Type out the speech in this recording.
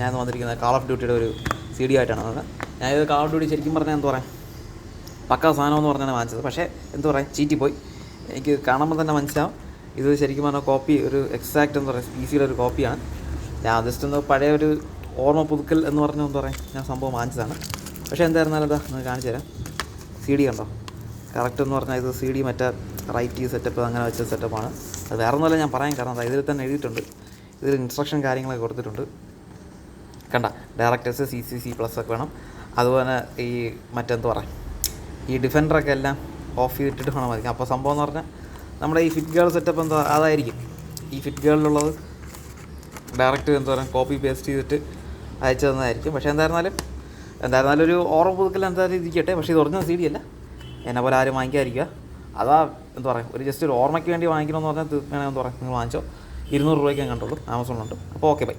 ഞാൻ വന്നിരിക്കുന്നത് call of ഡ്യൂട്ടിയുടെ ഒരു സി ഡി ആയിട്ടാണ് വന്നത്. ഞാൻ ഇത് കാൾ ഓഫ് ഡ്യൂട്ടി ശരിക്കും പറഞ്ഞാൽ എന്താ പറയുക പക്കാ സാധനം എന്ന് പറഞ്ഞാണ് വാങ്ങിച്ചത്. പക്ഷേ എന്താ പറയുക ചീറ്റിപ്പോയി എനിക്ക് കാണുമ്പോൾ തന്നെ മനസ്സിലാവും. ഇത് ശരിക്കും പറഞ്ഞാൽ കോപ്പി ഒരു എക്സാക്റ്റ് എന്താ പറയുക സ്പീസിയുടെ സിയുടെ ഒരു കോപ്പിയാണ് ഞാൻ ജസ്റ്റ് ഒന്ന് പഴയ ഒരു ഓർമ്മ പുതുക്കൽ എന്ന് പറഞ്ഞ എന്താ പറയുക ഞാൻ സംഭവം വാങ്ങിച്ചതാണ്. പക്ഷേ എന്തായിരുന്നാലും അതാ നിങ്ങൾ കാണിച്ചു തരാം. സി ഡി കണ്ടോ? കറക്റ്റ് എന്ന് പറഞ്ഞാൽ ഇത് സി ഡി മറ്റേ റൈറ്റ് സെറ്റപ്പ് അങ്ങനെ വെച്ച സെറ്റപ്പാണ് അത് വേറെ ഒന്നുമല്ല ഞാൻ പറയാൻ കാരണം ഇതിൽ തന്നെ എഴുതിയിട്ടുണ്ട്. ഇതിൽ ഇൻസ്ട്രക്ഷൻ കാര്യങ്ങളൊക്കെ കൊടുത്തിട്ടുണ്ട്. കണ്ട directors C C C plus ഒക്കെ വേണം. അതുപോലെ ഈ മറ്റെന്ത് പറയാം ഈ ഡിഫൻഡറൊക്കെ എല്ലാം ഓഫ് ചെയ്തിട്ടിട്ട് വേണം മതി അപ്പോൾ സംഭവം എന്ന് പറഞ്ഞാൽ നമ്മുടെ ഈ ഫിറ്റ് ഗേൾ സെറ്റപ്പ് എന്താ അതായിരിക്കും. ഈ ഫിറ്റ് ഗേളിലുള്ളത് ഡയറക്റ്റ് എന്താ പറയുക കോപ്പി പേസ്റ്റ് ചെയ്തിട്ട് അയച്ചു തന്നതായിരിക്കും. പക്ഷേ എന്തായിരുന്നാലും എന്തായിരുന്നാലും ഒരു ഓർമ്മ പുതുക്കൽ എന്തായാലും ഇരിക്കട്ടെ. പക്ഷേ ഇത് ഒറിജിനൽ സി ഡി അല്ല. എന്നെ പോലെ ആരും വാങ്ങിക്കാതിരിക്കുക. അതാ എന്താ പറയുക ഒരു ജസ്റ്റ് ഒരു ഓർമ്മയ്ക്ക് വേണ്ടി വാങ്ങിക്കണമെന്ന് പറഞ്ഞാൽ വേണമെന്ന് പറയാം. നിങ്ങൾ വാങ്ങിച്ചോ. ഇരുന്നൂറ് രൂപയ്ക്ക് കണ്ടുള്ളൂ ആമസോണിലുണ്ട്. അപ്പോൾ ഓക്കെ ബൈ